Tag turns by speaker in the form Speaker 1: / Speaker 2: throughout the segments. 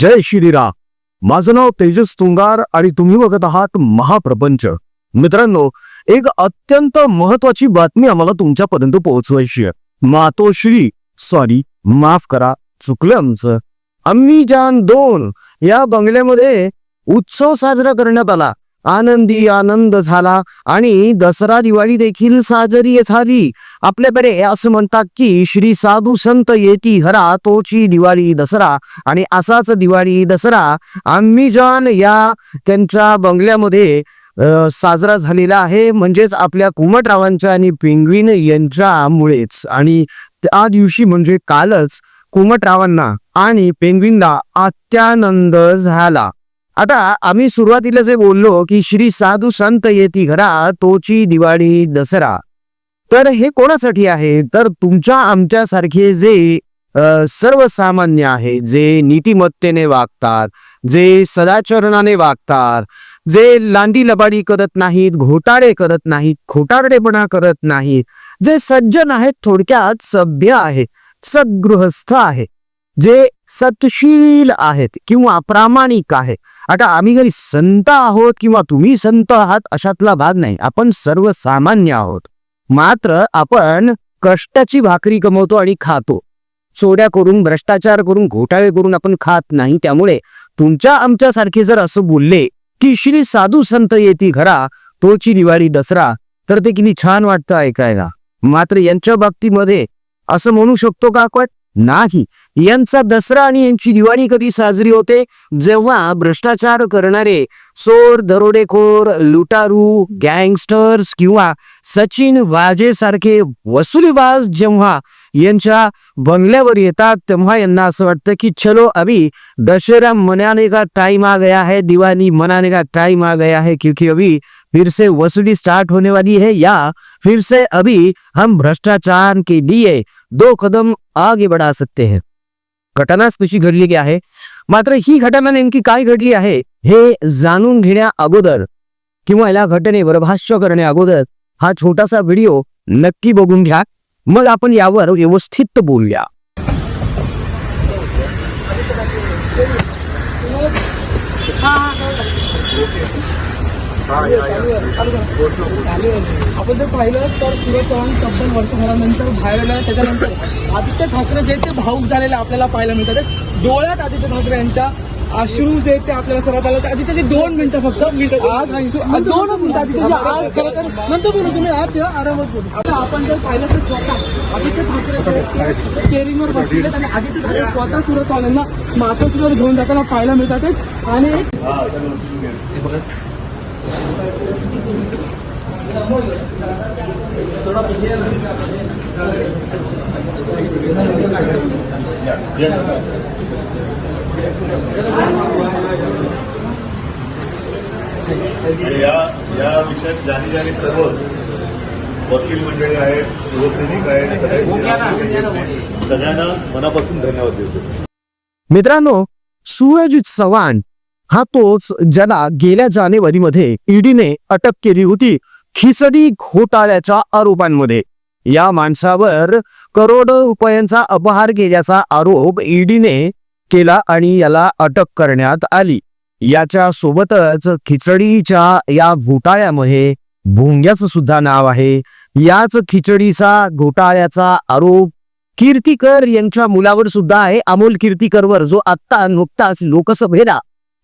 Speaker 1: जय श्रीराम. माझं नाव तेजस तुंगार आणि तुम्ही बघत आहात महाप्रपंच. मित्रांनो एक अत्यंत महत्वाची बातमी आम्हाला तुमच्यापर्यंत पोहोचवायची आहे. मातोश्री सॉरी माफ करा चुकलं आमचं. आम्ही जान दोन या बंगल्यामध्ये उत्सव साजरा करण्यात आला. आनंदी आनंद झाला आणि दसरा दिवाळी देखील साजरी झाली. आपल्याकडे असं म्हणतात की श्री साधू संत येती हरा तोची दिवाळी दसरा आणि असाच दिवाळी दसरा आम्ही जॉन या त्यांच्या बंगल्यामध्ये साजरा झालेला आहे. म्हणजेच आपल्या कुमटरावांच्या आणि पेंग्विन यांच्यामुळेच. आणि त्या दिवशी म्हणजे कालच कुमटरावांना आणि पेंग्विनला अत्यानंद झाला. आता आम्ही सुरुवातीला जे बोललो की श्री साधू संत येती घरा तोची दिवाळी दसरा. तर हे कोणासाठी आहे? तर तुमच्या आमच्यासारखे जे सर्वसामान्य आहे जे नीतिमत्तेने वागतात जे सदाचरणाने वागतात जे लांडी लबाडी करत नाहीत घोटाळे करत नाहीत खोटारडेपणा करत नाहीत जे सज्जन आहेत थोडक्यात सभ्य आहे सद्गृहस्थ आहे जे सतशील आहेत किंवा प्रामाणिक आहे आता आम्ही जरी संत आहोत किंवा तुम्ही संत आहात अशातला भाग नाही. आपण सर्वसामान्य आहोत. मात्र आपण कष्टाची भाकरी कमवतो आणि खातो. चोऱ्या करून भ्रष्टाचार करून घोटाळे करून आपण खात नाही. त्यामुळे तुमच्या आमच्यासारखे जर असं बोलले की श्री साधू संत येती घरा तोची दिवाळी दसरा तर ते किती छान वाटतं ऐकायला. मात्र यांच्या बाबतीमध्ये असं म्हणू शकतो का आपण? नाही. यांचा दसरा आणि यांची दिवाळी कधी साजरी होते? जेव्हा भ्रष्टाचार करणारे चोर दरोडेखोर लुटारू गँगस्टर्स किंवा सचिन वाजे सारखे वसुलीबाज जेव्हा यांच्या बंगल्यावर येतात तेव्हा यांना असं वाटतं की चलो अभी दशहरा मनाने का टाइम आ गया है दिवाळी मनाने का टाइम आ गया है क्योंकि अभी फिर से वसूली स्टार्ट होने वाली है या फिर से अभी हम भ्रष्टाचार के लिए दो कदम आगे बढ़ा सकते हैं। घटनाच कशी घडलेली आहे मात्र ही घटना नेमकी काय घडली आहे हे? जाणून घेण्या अगोदर किंवा या घटनेवर भाष्य करण्या अगोदर हा छोटासा व्हिडिओ नक्की बघून घ्या. मग आपण यावर व्यवस्थित बोलूया.
Speaker 2: आपण जर पाहिलं तर सुरज चव्हाण तब्बल वर्षभरानंतर बाहेर आला त्याच्यानंतर आदित्य ठाकरे जे ते भाऊक झालेले आपल्याला पाहायला मिळतात. डोळ्यात आदित्य ठाकरे यांच्या अश्रू जे आहेत ते आपल्याला सर्वात आलं. आदित्यचे दोन मिनिटं फक्त. आज दोनच मिनिटं आदित्यचे आज खरं तर नंतर बोलू तुम्ही. आज तेव्हा आरामात बोलू. आता आपण जर पाहिलं तर स्वतः आदित्य ठाकरे स्टेअरिंगवर बसलेले आणि आदित्य ठाकरे स्वतः सुरज चव्हाणांना मातोश्रीवर घेऊन जाताना पाहायला मिळतात. आणि
Speaker 3: या या विषयात जाणी जाणी सर्व वकील मंडळी आहेत शिवसैनिक आहेत सगळ्यांना- मनापासून धन्यवाद देतो.
Speaker 1: मित्रांनो सूरज चव्हाण हा तोच ज्याला गेल्या जानेवारीमध्ये ईडीने अटक केली होती खिचडी घोटाळ्याच्या आरोपांमध्ये. या माणसावर करोडो रुपयांचा अपहार केल्याचा आरोप ईडीने केला आणि याला अटक करण्यात आली. याच्या सोबतच खिचडीच्या या घोटाळ्यामध्ये भोंग्याचं सुद्धा नाव आहे. याच खिचडीचा घोटाळ्याचा आरोप कीर्तिकर यांच्या मुलावर सुद्धा आहे. अमोल कीर्तिकरवर जो आत्ता नुकताच लोकसभेला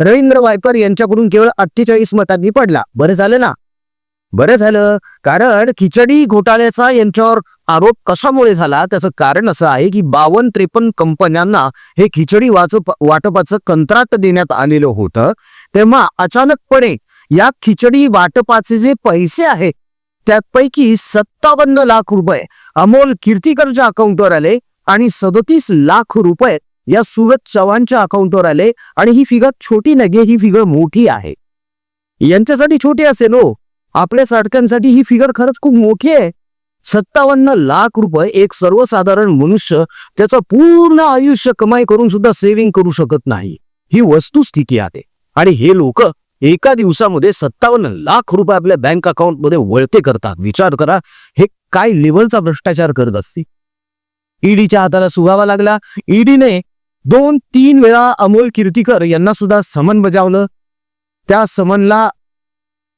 Speaker 1: रवींद्र वायकर यांच्याकडून केवळ अठ्ठेचाळीस मतांनी पडला. बरं झालं ना? बरं झालं. कारण खिचडी घोटाळ्याचा यांच्यावर आरोप कशामुळे झाला? त्याचं कारण असं आहे की बावन्न त्रेपन्न कंपन्यांना हे खिचडी वाचप वाटपाचं कंत्राट देण्यात आलेलं होतं. तेव्हा अचानकपणे या खिचडी वाटपाचे जे पैसे आहेत त्यापैकी सत्तावन्न लाख रुपये अमोल कीर्तिकरच्या अकाउंटवर आले आणि सदतीस लाख रुपये या सुरत चव्हाणच्या अकाउंटवर आले आणि ही फिगर छोटी नगे ही फिगर मोठी आहे. यांच्यासाठी छोटी असेल हो. आपल्या साठक्यांसाठी ही फिगर खरंच खूप मोठी आहे. सत्तावन्न लाख रुपये एक सर्वसाधारण मनुष्य त्याचं पूर्ण आयुष्य कमाई करून सुद्धा सेव्हिंग करू शकत नाही. ही वस्तुस्थिती आहे. आणि हे लोक एका दिवसामध्ये सत्तावन्न लाख रुपये आपल्या बँक अकाउंटमध्ये वळते करतात. विचार करा हे काय लेवलचा भ्रष्टाचार करत असते ईडीच्या हाताला सुगावा लागला. ईडीने दोन तीन वेळा अमोल कीर्तीकर यांना सुद्धा समन बजावलं. त्या समनला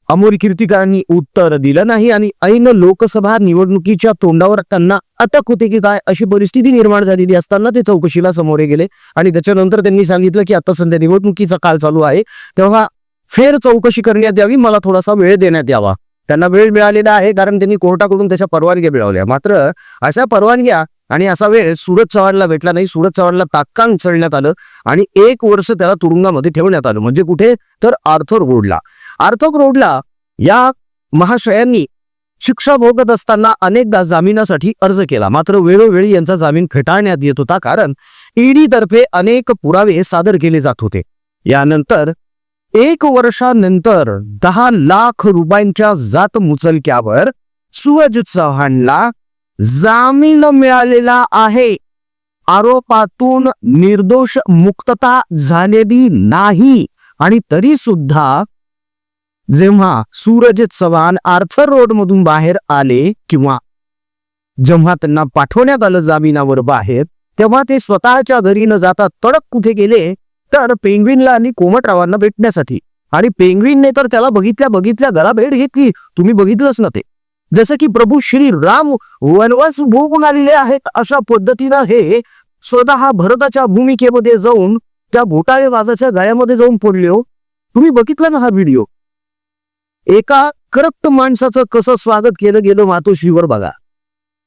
Speaker 1: अमोल कीर्तीकरांनी उत्तर दिलं नाही आणि ऐन लोकसभा निवडणुकीच्या तोंडावर त्यांना अटक होते की काय अशी परिस्थिती निर्माण झालेली असताना ते चौकशीला समोरे गेले. आणि त्याच्यानंतर त्यांनी सांगितलं की आता सध्या निवडणुकीचा काळ चालू आहे. तेव्हा फेर चौकशी करण्यात यावी मला थोडासा वेळ देण्यात यावा. त्यांना वेळ मिळालेला आहे कारण त्यांनी कोर्टाकडून त्याच्या परवानग्या मिळवल्या. मात्र अशा परवानग्या आणि असा वेळ सूरज चव्हाणला भेटला नाही. सूरज चव्हाणला तात्काळ उचलण्यात आलं आणि एक वर्ष त्याला तुरुंगामध्ये ठेवण्यात आलं. म्हणजे कुठे? तर आर्थर रोडला. आर्थर रोडला या महाशयांनी शिक्षा भोगत असताना अनेकदा जामिनासाठी अर्ज केला. मात्र वेळोवेळी यांचा जामीन फेटाळण्यात येत होता कारण ईडीतर्फे अनेक पुरावे सादर केले जात होते. यानंतर एक वर्षानंतर दहा लाख रुपयांच्या जात मुचलक्यावर सूरज चव्हाणला जामीन मिळालेला आहे. आरोपातून निर्दोष मुक्तता झालेली नाही आणि तरी सुद्धा जेव्हा सूरज चव्हाण आर्थर रोड मधून बाहेर आले किंवा जेव्हा त्यांना पाठवण्यात आलं जामिनावर बाहेर तेव्हा ते स्वतःच्या घरी न जाता तडक कुठे गेले? तर पेंग्विनला आणि कोमटरावांना भेटण्यासाठी. आणि पेंग्विनने तर त्याला बघितल्या बघितल्या गळा भेट घेतली. तुम्ही बघितलंच ना ते. जसं की प्रभू श्री राम वनवास भोगून आलेले आहेत अशा पद्धतीनं हे स्वतः भरताच्या भूमिकेमध्ये जाऊन त्या भोटाळे वाजाच्या गाळ्यामध्ये जाऊन पडले हो. तुम्ही बघितला ना हा व्हिडिओ? एका करप्ट माणसाचं कसं स्वागत केलं गेलं मातोश्रीवर बघा.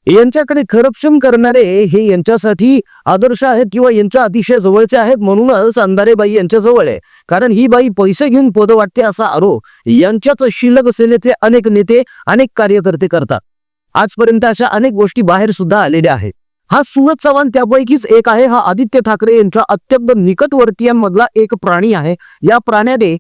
Speaker 1: यांच्याकडे करप्शन करणारे हे यांच्यासाठी आदर्श आहेत किंवा यांच्या अतिशय जवळचे आहेत म्हणूनच अंधारेबाई यांच्या जवळ आहे. कारण ही बाई पैसे घेऊन पद वाटते असा आरोप यांच्याच शिल्लक असलेले ते अनेक नेते अनेक कार्यकर्ते करतात. आजपर्यंत अशा अनेक गोष्टी बाहेर सुद्धा आलेल्या आहेत. हा सूरज चव्हाण त्यापैकीच एक आहे. हा आदित्य ठाकरे यांच्या अत्यंत निकटवर्तीयांमधला एक प्राणी आहे. या प्राण्याने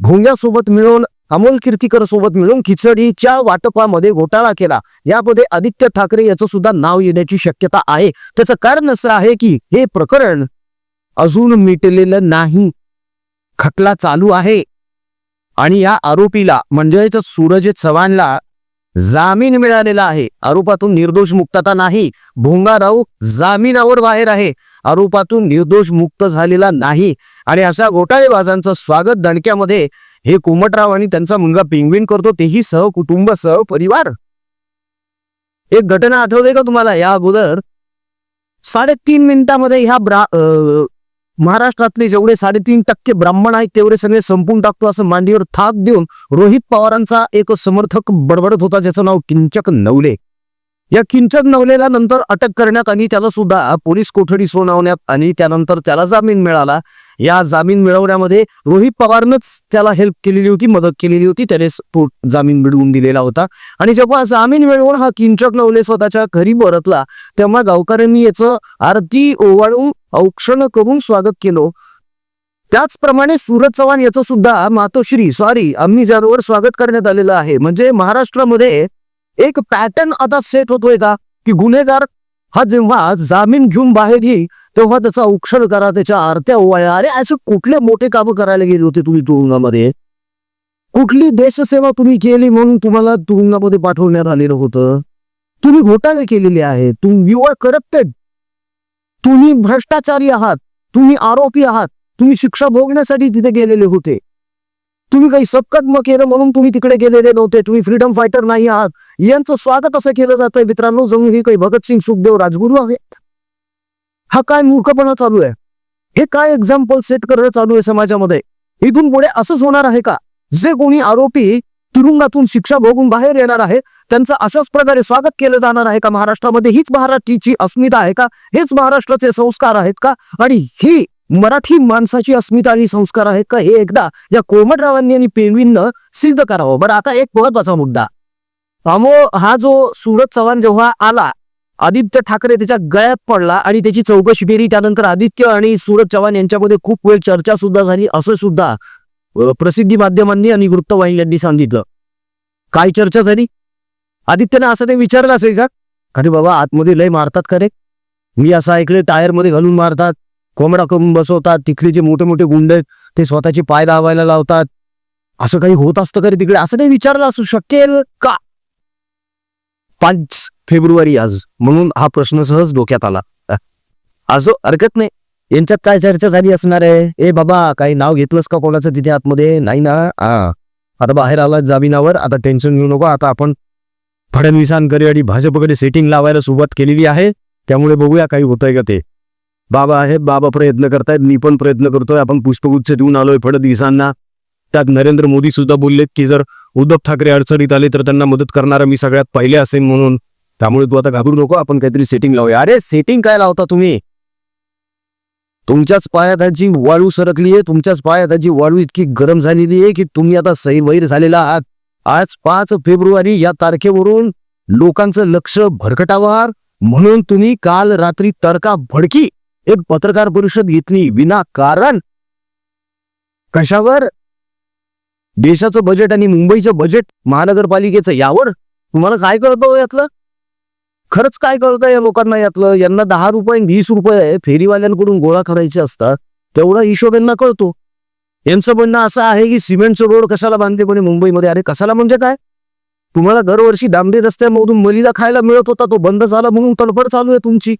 Speaker 1: भोंग्यासोबत मिळून अमोल कीर्तीकर सोबत मिळून खिचडीच्या वाटपामध्ये घोटाळा केला. यामध्ये आदित्य ठाकरे याचं सुद्धा नाव येण्याची शक्यता आहे. त्याचं कारण असं आहे की हे प्रकरण अजून मिटलेलं नाही. खटला चालू आहे. आणि या आरोपीला म्हणजेच सूरज चव्हाणला जामीन मिळालेला आहे. आरोपातून निर्दोष मुक्तता नाही. भोंगाराव जामिनावर बाहेर आहे. आरोपातून निर्दोष मुक्त झालेला नाही. आणि अशा घोटाळेबाजांचं स्वागत दणक्यामध्ये. हे कोमटराव आणि त्यांचा मुलगा पेंग्विन करतो. तेही सह कुटुंब सह परिवार. एक घटना आठवते का तुम्हाला? या अगोदर साडेतीन मिनिटांमध्ये ह्या ब्रा महाराष्ट्रातले जेवढे साडेतीन टक्के ब्राह्मण आहेत तेवढे सगळे संपून टाकतो असं मांडीवर थाक देऊन रोहित पवारांचा एक समर्थक बडबडत होता ज्याचं नाव किंचक नवले. या किंचक नवलेला नंतर अटक करण्यात आणि त्याला सुद्धा पोलीस कोठडी सोनावण्यात आणि त्यानंतर त्याला जामीन मिळाला. या जामीन मिळवण्यामध्ये रोहित पवारनंच त्याला हेल्प केलेली होती मदत केलेली होती. त्याने जामीन मिळवून दिलेला होता. आणि जेव्हा जामीन मिळवून हा किंचक नवले स्वतःच्या घरी परतला तेव्हा गावकऱ्यांनी याचं आरती ओवाळून औक्षण करून स्वागत केलं. त्याचप्रमाणे सूरज चव्हाण याचं सुद्धा मातोश्री सॉरी अम्मी जानवर स्वागत करण्यात आलेलं आहे. म्हणजे महाराष्ट्रामध्ये एक पॅटर्न आता सेट होतोय का? की गुन्हेगार हा जेव्हा जामीन घेऊन बाहेर येईल तेव्हा त्याचा औक्षण करा त्याच्या आरत्या ओवाळ्या अरे असे कुठले मोठे कामं करायला गेले होते तुम्ही तुरुंगामध्ये? कुठली देशसेवा तुम्ही केली म्हणून तुम्हाला तुरुंगामध्ये पाठवण्यात आलेलं होतं? तुम्ही घोटाळे केलेले आहे तुम्ही यू आर करप्टेड तुम्ही भ्रष्टाचारी आहात. तुम्ही आरोपी आहात. तुम्ही शिक्षा भोगण्यासाठी तिथे गेलेले होते. तुम्ही काही सबकदम केलं म्हणून तुम्ही तिकडे गेलेले नव्हते तुम्ही फ्रीडम फायटर नाही आहात. यांचं स्वागत असं केलं जातंय मित्रांनो जणू हे काही भगतसिंग सुखदेव राजगुरू आहे. हा काय मूर्खपणा चालू आहे? हे काय एक्झाम्पल सेट करणं चालू आहे समाजामध्ये? इथून पुढे असंच होणार आहे का? जे कोणी आरोपी तुरुंगातून शिक्षा भोगून बाहेर येणार आहे त्यांचं अशाच प्रकारे स्वागत केलं जाणार आहे का? महाराष्ट्रामध्ये हीच महाराष्ट्राची अस्मिता आहे का? हेच महाराष्ट्राचे संस्कार आहेत का? आणि ही मराठी माणसाची अस्मिता आणि संस्कार आहेत का हे एकदा या कोमटरावांनी आणि पेनविननं सिद्ध करावं. बरं आता एक महत्त्वाचा मुद्दा. अमो हा जो सूरज चव्हाण जेव्हा आला आदित्य ठाकरे त्याच्या गळ्यात पडला आणि त्याची चौकशी केली त्यानंतर आदित्य आणि सूरज चव्हाण यांच्यामध्ये खूप वेळ चर्चा सुद्धा झाली असं सुद्धा प्रसिद्धी माध्यमांनी आणि वृत्तवाहिन्यांनी सांगितलं. काय चर्चा झाली? आदित्यनं असं ते विचारलं असेल का? अरे बाबा आतमध्ये लय मारतात का रे? मी असं ऐकलं टायरमध्ये घालून मारतात. कोंबडा करून बसवतात तिथले जे मोठे मोठे गुंड आहेत ते स्वतःचे पाय दाबायला लावतात. असं काही होत असतं का रे तिकडे? असं नाही विचारलं असू शकेल का? पाच फेब्रुवारी आज म्हणून हा प्रश्न सहज डोक्यात आला. असो हरकत नाही. यांच्यात काय चर्चा झाली असणार आहे? ए बाबा काही नाव घेतलंस का कोणाचं तिथे आतमध्ये? नाही ना? हा आता बाहेर आला जामिनावर आता टेन्शन घेऊ नको. आता आपण फडणवीसांकडे आणि भाजपकडे सेटिंग लावायला सुरुवात केलेली आहे. त्यामुळे बघूया काही होतंय का ते. बाबा आहेत बाबा प्रयत्न करतायत मी पण प्रयत्न करतोय. आपण पुष्पगुच्छ देऊन आलोय फडणवीसांना त्यात नरेंद्र मोदी सुद्धा बोललेत की जर उद्धव ठाकरे अडचणीत आले तर त्यांना मदत करणारा मी सगळ्यात पहिले असेल म्हणून. त्यामुळे तू आता घाबरू नको आपण काहीतरी सेटिंग लावूया. अरे सेटिंग काय लावता तुम्ही? तुमच्याच पायात त्याची वाळू सरकली आहे तुमच्याच पायात त्याची वाळू इतकी गरम झालेली आहे की तुम्ही आता सैबैर झालेला आहात. आज पाच फेब्रुवारी या तारखेवरून लोकांचं लक्ष भरकटावर म्हणून तुम्ही काल रात्री तडका भडकी. एक पत्रकार परिषद घेतली विना कारण? कशावर? देशाचं बजेट आणि मुंबईचं बजेट महानगरपालिकेचं यावर? तुम्हाला काय कळतं हो यातलं? खरंच काय कळतं या लोकांना यातलं? यांना दहा रुपये आणि वीस रुपये फेरीवाल्यांकडून गोळा करायचे असतात तेवढा हिशोब यांना कळतो. यांचं म्हणणं असं आहे की सिमेंटचं रोड कशाला बांधते म्हणे मुंबईमध्ये? अरे कशाला म्हणजे काय? तुम्हाला दरवर्षी डांबरी रस्त्यामधून मलिदा खायला मिळत होता तो बंद झाला म्हणून तडफड चालू आहे तुमची.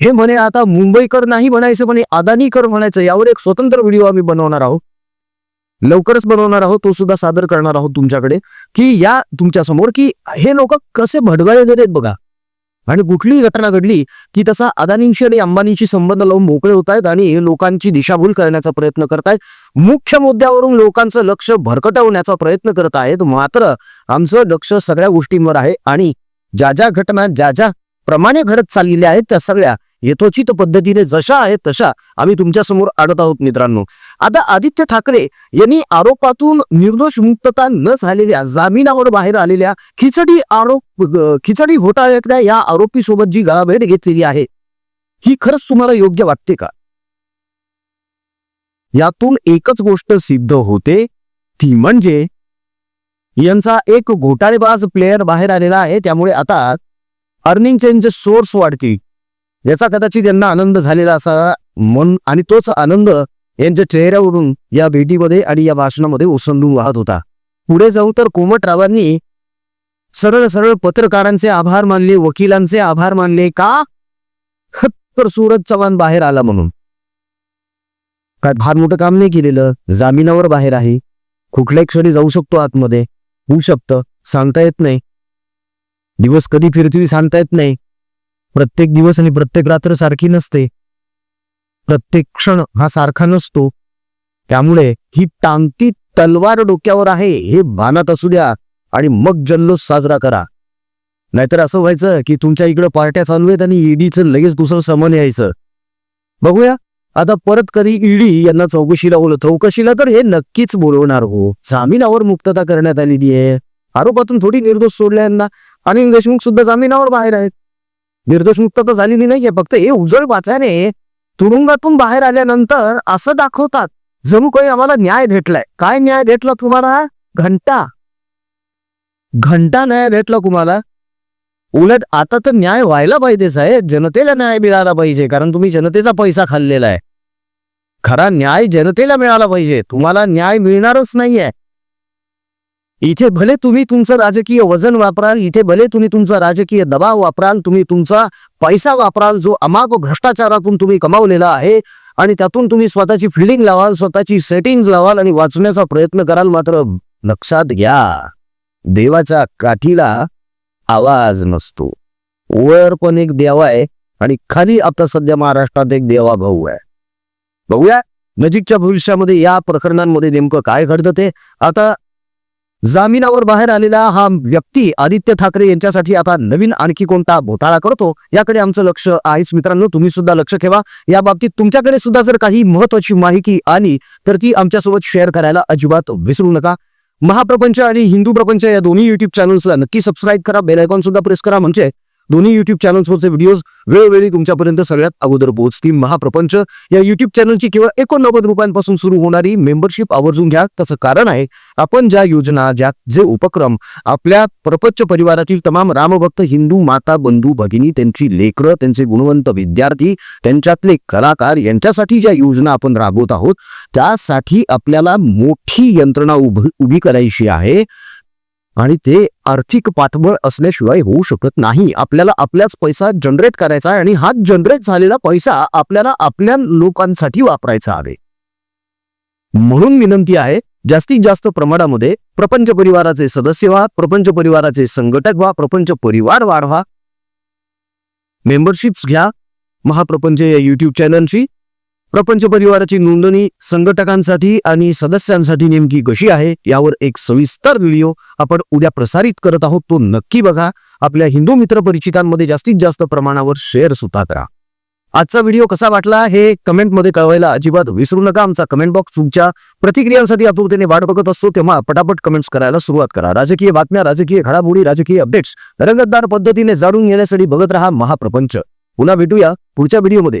Speaker 1: हे म्हणे आता मुंबईकर नाही म्हणायचं म्हणे अदानीकर म्हणायचं यावर एक स्वतंत्र व्हिडिओ आम्ही बनवणार आहोत. लवकरच बनवणार आहोत तो सुद्धा सादर करणार आहोत तुमच्याकडे की या तुमच्यासमोर की हे लोक कसे भडगाळे देत बघा. आणि कुठलीही घटना घडली की तसा अदानींशी आणि अंबानींशी संबंध लावून मोकळे होत आहेत आणि लोकांची दिशाभूल करण्याचा प्रयत्न करतायत मुख्य मुद्द्यावरून लोकांचं लक्ष भरकटवण्याचा प्रयत्न करत आहेत. मात्र आमचं लक्ष सगळ्या गोष्टींवर आहे आणि ज्या ज्या घटना ज्या ज्या प्रमाणे घडत चाललेल्या आहेत त्या सगळ्या यथोचित पद्धतीने जशा आहेत तशा आम्ही तुमच्यासमोर आणत आहोत मित्रांनो. आता आदित्य ठाकरे यांनी आरोपातून निर्दोष मुक्तता न झालेल्या जामिनावर बाहेर आलेल्या खिचडी आरोप खिचडी घोटाळ्यातल्या या आरोपी सोबत जी गळाभेट घेतलेली आहे ही खरंच तुम्हाला योग्य वाटते का? यातून एकच गोष्ट सिद्ध होते ती म्हणजे यांचा एक घोटाळेबाज प्लेयर बाहेर आलेला आहे त्यामुळे आता अर्निंग चेंज सोर्स वाढतील याचा कदाचित यांना आनंद झालेला असा मन आणि तोच आनंद यांच्या चेहऱ्यावरून या भेटीमध्ये आणि या भाषणामध्ये ओसंडून वाहत होता. पुढे जाऊ तर कोमटरावांनी सरळ सरळ पत्रकारांचे आभार मानले वकिलांचे आभार मानले का? तर सूरज चव्हाण बाहेर आला म्हणून. काय फार मोठं काम नाही केलेलं? जामिनावर बाहेर आहे. कुठल्याही क्षणी जाऊ शकतो आतमध्ये. होऊ शकतं. सांगता येत नाही. दिवस कधी फिरतील सांगता येत नाही. प्रत्येक दिवस आणि प्रत्येक रात्र सारखी नसते. प्रत्येक क्षण हा सारखा नसतो. त्यामुळे ही टांगती तलवार डोक्यावर आहे हे भानात असू द्या आणि मग जल्लोष साजरा करा. नाहीतर असं व्हायचं की तुमच्या इकडं पार्ट्या चालू आहेत आणि ईडीचं लगेच दुसरं समन यायचं. बघूया. आता परत कधी ईडी यांना चौकशीला बोल चौकशीला तर हे नक्कीच बोलवणार हो. जामिनावर मुक्तता करण्यात आलेली आहे. आरोपातून थोडी निर्दोष सोडल्या यांना. अनिल देशमुख सुद्धा जामिनावर बाहेर आहेत. निर्दोष मुक्तता झालेली नाहीये फक्त हे उजळ वाचाने तुरुंगातून बाहेर आल्यानंतर असं दाखवतात जणू काही आम्हाला न्याय भेटलाय. काय न्याय भेटला तुम्हाला? घंटा. घंटा न्याय भेटला तुम्हाला. उलट आता तर न्याय व्हायला पाहिजे साहेब जनतेला न्याय मिळाला पाहिजे कारण तुम्ही जनतेचा पैसा खाल्लेला आहे. खरा न्याय जनतेला मिळाला पाहिजे तुम्हाला न्याय मिळणारच नाहीये. इथे भले तुम्ही तुमचं राजकीय वजन वापराल इथे भले तुम्ही तुमचा राजकीय दबाव वापराल तुम्ही तुमचा पैसा वापराल जो अमाग भ्रष्टाचारातून तुम्ही कमावलेला आहे आणि त्यातून तुम्ही स्वतःची फिल्डिंग लावाल स्वतःची सेटिंग्ज लावाल आणि वाचण्याचा प्रयत्न कराल मात्र लक्षात घ्या देवाच्या काठीला आवाज नसतो. वर पण एक देवा आहे आणि खाली आता सध्या महाराष्ट्रात एक देवा भाऊ आहे. बघूया नजीकच्या भविष्यामध्ये या प्रकरणांमध्ये नेमकं काय घडतं ते. आता जामिनावर बाहेर आलेला हा व्यक्ती आदित्य ठाकरे यांच्यासाठी आता नवीन आणखी कोणता घोटाळा करतो याकडे आमचं लक्ष आहेच. मित्रांनो तुम्ही सुद्धा लक्ष ठेवा. या बाबतीत तुमच्याकडे सुद्धा जर काही महत्वाची माहिती आली तर ती आमच्यासोबत शेअर करायला अजिबात विसरू नका. महाप्रपंच आणि हिंदू प्रपंच या दोन्ही युट्यूब चॅनल्सला नक्की सबस्क्राईब करा बेलायकॉन सुद्धा प्रेस करा. म्हणजे दोन्ही युट्यूब चॅनल्सवरचे व्हिडिओज वेळोवेळी तुमच्यापर्यंत सगळ्यात अगोदर पोहोचतील. महाप्रपंच या युट्यूब चॅनलची केवळ एकोणनव्वद रुपयांपासून सुरू होणारी मेंबरशिप आवर्जून घ्या. त्याचं कारण आहे आपण ज्या योजना ज्या जे उपक्रम आपल्या प्रपंच परिवारातील तमाम रामभक्त हिंदू माता बंधू भगिनी त्यांची लेकरं त्यांचे गुणवंत विद्यार्थी त्यांच्यातले कलाकार यांच्यासाठी ज्या योजना आपण राबवत आहोत त्यासाठी आपल्याला मोठी यंत्रणा उभी उभी करायची आहे. आणि ते आर्थिक पाठबळ असल्याशिवाय होऊ शकत नाही. आपल्याला आपल्याच पैसा जनरेट करायचा आहे आणि हा जनरेट झालेला पैसा आपल्याला आपल्या लोकांसाठी वापरायचा आहे. म्हणून विनंती आहे जास्तीत जास्त प्रमाणामध्ये प्रपंच परिवाराचे सदस्य व्हा प्रपंच परिवाराचे संघटक व्हा प्रपंच परिवार वाढवा. मेंबरशिप्स घ्या. महाप्रपंच या यूट्यूब चॅनलची प्रपंच परिवाराची नोंदणी संघटकांसाठी आणि सदस्यांसाठी नेमकी कशी आहे यावर एक सविस्तर व्हिडिओ आपण उद्या प्रसारित करत आहोत. तो नक्की बघा. आपल्या हिंदू मित्र परिचितांमध्ये जास्तीत जास्त प्रमाणावर शेअर सुद्धा करा आजचा व्हिडिओ कसा वाटला हे कमेंटमध्ये कळवायला अजिबात विसरू नका. आमचा कमेंट बॉक्स तुमच्या प्रतिक्रियांसाठी आतुरतेने वाट बघत असतो तेव्हा पटापट कमेंट्स करायला सुरुवात करा. राजकीय बातम्या राजकीय घडामोडी राजकीय अपडेट्स रंगतदार पद्धतीने जाणून घेण्यासाठी बघत राहा महाप्रपंच. पुन्हा भेटूया पुढच्या व्हिडिओमध्ये.